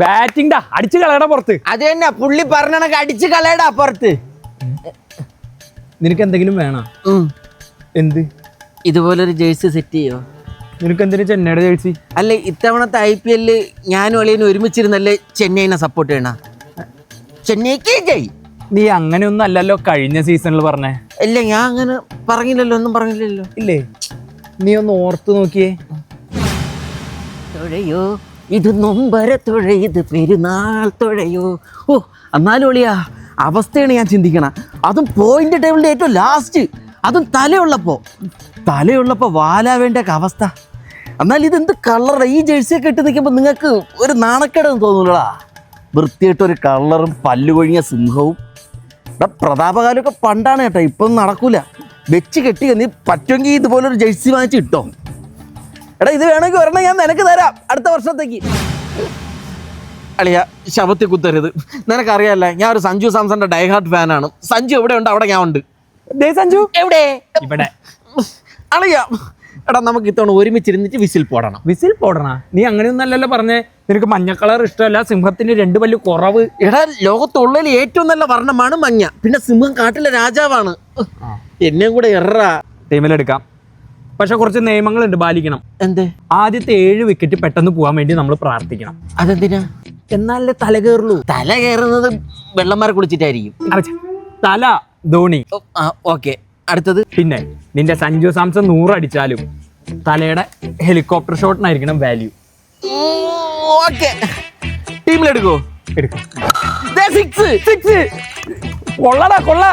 Batting അടിച്ചു കളയടാ പുറത്ത്. അത് തന്നെ പുള്ളി പറഞ്ഞണക്ക് അടിച്ചു കളയടാ പുറത്ത്. നിനക്ക് എന്തെങ്കിലും വേണോ? എന്ത്? ഇതുപോലൊരു ജേഴ്സി സെറ്റ് ചെയ്യോ? നിനക്ക് എന്തിനു ചെന്നൈയുടെ ജേഴ്സി അല്ല ഇത്തവണത്തെ ഐ പി എല്ലിൽ ഞാനും അളിയനും ഒരുമിച്ചിരുന്നല്ലേ ചെന്നൈനെ സപ്പോർട്ട് ചെയ്യണ? ചെന്നൈക്ക് ജയ്. നീ അങ്ങനെയൊന്നും അല്ലല്ലോ കഴിഞ്ഞ സീസണിൽ പറഞ്ഞേ. ഇല്ല ഞാൻ അങ്ങനെ പറഞ്ഞില്ലല്ലോ ഒന്നും പറഞ്ഞില്ലല്ലോ. ഇല്ലേ? നീ ഒന്ന് ഓർത്തു നോക്കിയേ. ഇത് നൊമ്പര തുഴ ഇത് പെരുന്നാൾ തുഴയോ? ഓ എന്നാലും ഒളിയാ അവസ്ഥയാണ് ഞാൻ ചിന്തിക്കണം. അതും പോയിന്റ് ടേബിളിന്റെ ഏറ്റവും ലാസ്റ്റ് അതും തലയുള്ളപ്പോൾ തലയുള്ളപ്പോ വാലാവേണ്ട അവസ്ഥ. എന്നാൽ ഇതെന്ത് കളറ ഈ ജേഴ്സിയൊക്കെ ഇട്ട് നിൽക്കുമ്പോൾ നിങ്ങൾക്ക് ഒരു നാണക്കേടെന്ന് തോന്നൂലടാ. വൃത്തിയായിട്ടൊരു കളറും പല്ലുകൊഴിഞ്ഞ സിംഹവും. ഇവിടെ പ്രതാപകാലമൊക്കെ പണ്ടാണ് കേട്ടോ ഇപ്പം നടക്കൂല. വെച്ച് കെട്ടി നീ പറ്റുമെങ്കിൽ ഇതുപോലൊരു ജേഴ്സി വാങ്ങിച്ച് ഇട്ടോ. എടാ ഇത് വേണമെങ്കിൽ ഒരെണ്ണം ഞാൻ നിനക്ക് തരാം. അടുത്ത വർഷത്തേക്ക്. അളിയ ശവത്തിൽ കുത്തരുത്. നിനക്കറിയാല്ല ഞാൻ ഒരു സഞ്ജു സാംസന്റെ ഡൈഹാർട്ട് ഫാനാണ് സഞ്ജു എവിടെ ഉണ്ട് അവിടെ ഞാൻ ഉണ്ട്. ദേ സഞ്ജു. എവിടെ? ഇവിടെ. അളിയ എടാ നമുക്ക് ഇത്തവണ ഒരുമിച്ചിരുന്നിട്ട് വിസിൽ പോടണം. വിസിൽ പോടണ? നീ അങ്ങനെയൊന്നും അല്ലല്ലോ പറഞ്ഞേ. നിനക്ക് മഞ്ഞ കളർ ഇഷ്ടമല്ല സിംഹത്തിന് രണ്ട് പല്ല് കുറവ്. എടാ ലോകത്തുള്ളതിൽ ഏറ്റവും നല്ല വർണമാണ് മഞ്ഞ. പിന്നെ സിംഹം കാട്ടിലെ രാജാവാണ്. എന്നെയും കൂടെ എറാ ടീമിലെടുക്കാം. പക്ഷെ കുറച്ച് നിയമങ്ങളുണ്ട് പാലിക്കണം. എന്ത്? ആദ്യത്തെ ഏഴ് വിക്കറ്റ് പെട്ടെന്ന് പോകാൻ വേണ്ടി നമ്മൾ പ്രാർത്ഥിക്കണം. അതെന്തിനാ? എന്നാലേ തല കയറുള്ളൂ. തല കയറുന്നത് വെള്ളന്മാരെ കുളിച്ചിട്ടായിരിക്കും. തല ധോണി. ഓക്കെ. അടുത്തത്? പിന്നെ നിന്റെ സഞ്ജു സാംസൺ നൂറടിച്ചാലും തലയുടെ ഹെലികോപ്റ്റർ ഷോട്ടിനായിരിക്കണം വാല്യൂ ഓക്കെ. ടീമിലെടുക്കോ? എടുക്കാം. സിക്സ് സിക്സ് കൊള്ളടാ കൊള്ള.